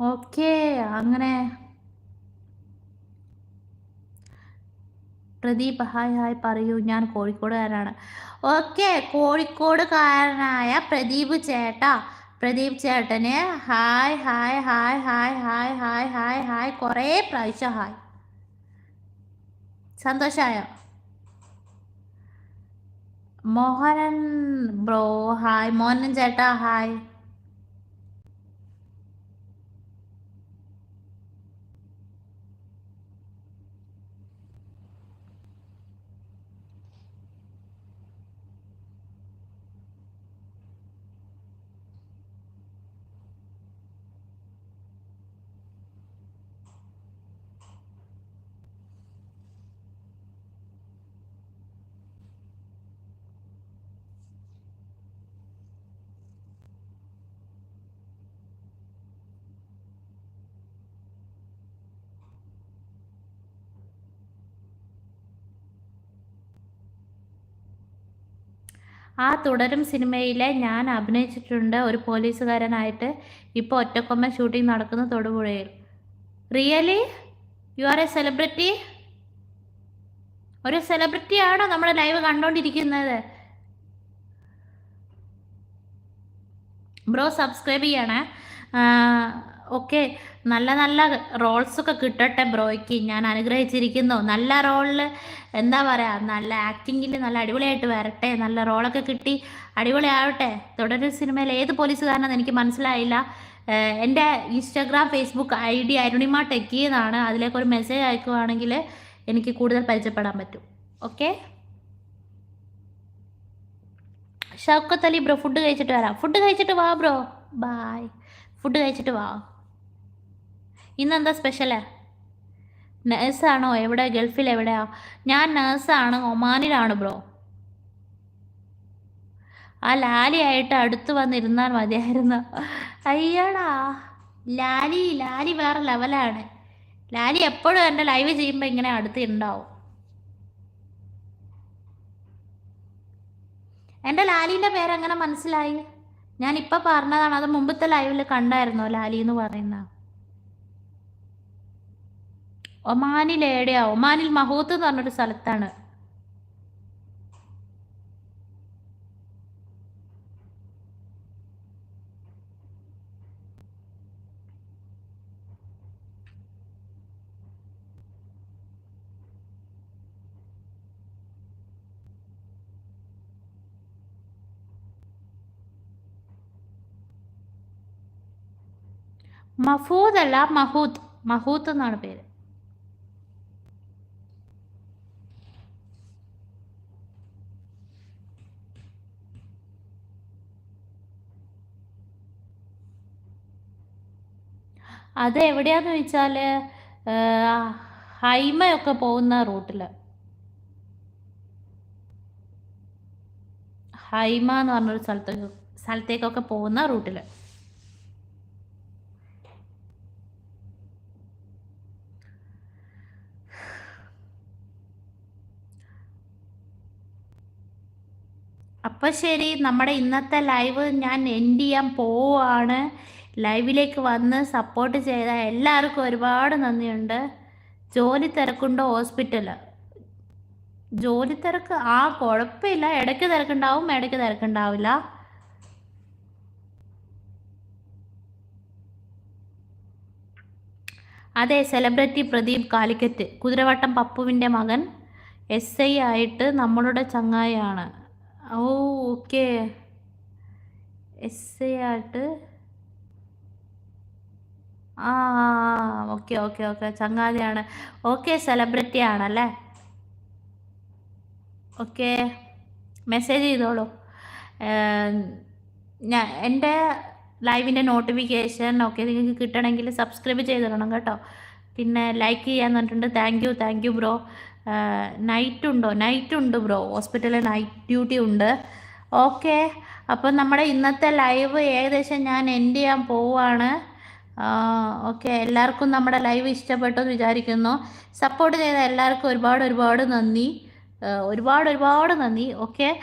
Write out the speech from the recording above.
Okay അങ്ങനെ. Pradeep hi hi പറയൂ. ഞാൻ കോഴിക്കോടുകാരനാണ്. ഓക്കെ കോഴിക്കോടുകാരനായ പ്രദീപ് ചേട്ടാ. പ്രദീപ് ചേട്ടന് hi hi hi hi hi hi hi hi കുറേ പ്രാവശ്യം ഹായ്. സന്തോഷമായോ മോഹനൻ ബ്രോ ഹായ്. മോഹനൻ ചേട്ടാ ഹായ്. ആ തുടരും സിനിമയിലെ ഞാൻ അഭിനയിച്ചിട്ടുണ്ട് ഒരു പോലീസുകാരനായിട്ട്. ഇപ്പോൾ ഒറ്റക്കൊമ്മ ഷൂട്ടിംഗ് നടക്കുന്ന തൊടുപുഴയിൽ. Really you are a celebrity ഒരു സെലിബ്രിറ്റിയാണോ ആണോ നമ്മുടെ ലൈവ് കണ്ടുകൊണ്ടിരിക്കുന്നത് ബ്രോ സബ്സ്ക്രൈബ് ചെയ്യണേ. ഓക്കെ. നല്ല നല്ല റോൾസൊക്കെ കിട്ടട്ടെ ബ്രോയ്ക്ക്. ഞാൻ അനുഗ്രഹിച്ചിരിക്കുന്നു. നല്ല റോളിൽ എന്താ പറയുക നല്ല ആക്ടിങ്ങിൽ നല്ല അടിപൊളിയായിട്ട് വരട്ടെ. നല്ല റോളൊക്കെ കിട്ടി. അടിപൊളിയാവട്ടെ. തുടരും സിനിമയിൽ ഏത് പോലീസുകാരനെന്ന് എനിക്ക് മനസ്സിലായില്ല. എന്റെ Instagram Facebook I D Arunima techie എന്നാണ്. അതിലേക്ക് ഒരു മെസ്സേജ് അയക്കുവാണെങ്കിൽ എനിക്ക് കൂടുതൽ പരിചയപ്പെടാൻ പറ്റും. Okay? Shoukath Ali bro food കഴിച്ചിട്ട് വരാം. ഫുഡ് കഴിച്ചിട്ട് വാ ബ്രോ. ബായ്. ഫുഡ് കഴിച്ചിട്ട് വാ. ഇന്നെന്താ സ്പെഷ്യൽ നേഴ്സാണോ എവിടെ? ഗൾഫിൽ എവിടെയാ? ഞാൻ നേഴ്സാണ് ഒമാനിലാണ് ബ്രോ ആ ലാലി ആയിട്ട് അടുത്ത് വന്നിരുന്നാൽ മതിയായിരുന്നു. അയ്യടാ. ലാലി ലാലി വേറെ ലെവലാണ് ലാലി എപ്പോഴും എന്റെ ലൈവ് ചെയ്യുമ്പോൾ ഇങ്ങനെ അടുത്ത് ഉണ്ടാവും. എന്റെ ലാലിന്റെ പേരെങ്ങനെ മനസ്സിലായി? ഞാൻ ഇപ്പം പറഞ്ഞതാണ് അത് മുമ്പത്തെ ലൈവിൽ കണ്ടായിരുന്നോ ലാലി എന്ന് പറയുന്ന? ഒമാനിൽ എവിടെയാ ഒമാനിൽ മഹൂത്ത് എന്ന് പറഞ്ഞൊരു സ്ഥലത്താണ്. മഫൂദ് അല്ല മഹൂദ്. മഹൂത്ത് എന്നാണ് പേര്. അത് എവിടെയാന്ന് വെച്ചാൽ ഹൈമയൊക്കെ പോകുന്ന റൂട്ടിൽ ഹൈമ എന്ന് പറഞ്ഞൊരു സ്ഥലത്തേക്ക് സ്ഥലത്തേക്കൊക്കെ പോകുന്ന റൂട്ടിൽ അപ്പം ശരി നമ്മുടെ ഇന്നത്തെ ലൈവ് ഞാൻ എൻഡ് ചെയ്യാൻ പോവാണ് ലൈവിലേക്ക് വന്ന് സപ്പോർട്ട് ചെയ്ത എല്ലാവർക്കും ഒരുപാട് നന്ദിയുണ്ട്. ജോലി തിരക്കുണ്ടോ ഹോസ്പിറ്റൽ ജോലി തിരക്ക് ആ കുഴപ്പമില്ല. ഇടയ്ക്ക് തിരക്കുണ്ടാവും ഇടയ്ക്ക് തിരക്കുണ്ടാവില്ല. അതെ സെലിബ്രിറ്റി പ്രദീപ് കാലിക്കറ്റ് കുതിരവട്ടം പപ്പുവിന്റെ മകൻ എസ് ഐ ആയിട്ട് നമ്മളുടെ ചങ്ങായിയാണ്. ഓ ഓക്കെ എസ് ഐ ആയിട്ട് ആ ഓക്കെ ഓക്കെ ഓക്കെ. ചങ്ങാതിയാണ്. ഓക്കെ സെലിബ്രിറ്റി ആണല്ലേ? ഓക്കെ. മെസ്സേജ് ചെയ്തോളൂ. ഞാൻ എന്റെ ലൈവിന്റെ നോട്ടിഫിക്കേഷൻ ഒക്കെ നിങ്ങൾക്ക് കിട്ടണമെങ്കിൽ സബ്സ്ക്രൈബ് ചെയ്തിടണം കേട്ടോ. പിന്നെ ലൈക്ക് ചെയ്യാൻ പറഞ്ഞിട്ടുണ്ട്. Thank you thank you bro night ഉണ്ടോ? നൈറ്റ് ഉണ്ട് ബ്രോ ഹോസ്പിറ്റലിൽ നൈറ്റ് ഡ്യൂട്ടി ഉണ്ട്. ഓക്കെ അപ്പം നമ്മുടെ ഇന്നത്തെ ലൈവ് ഏകദേശം ഞാൻ എൻഡ് ചെയ്യാൻ പോവാണ്. ഓക്കെ. എല്ലാവർക്കും നമ്മുടെ ലൈവ് ഇഷ്ടപ്പെട്ടു എന്ന് വിചാരിക്കുന്നു. സപ്പോർട്ട് ചെയ്ത എല്ലാവർക്കും ഒരുപാട് ഒരുപാട് നന്ദി. ഒരുപാട് ഒരുപാട് നന്ദി. ഓക്കെ.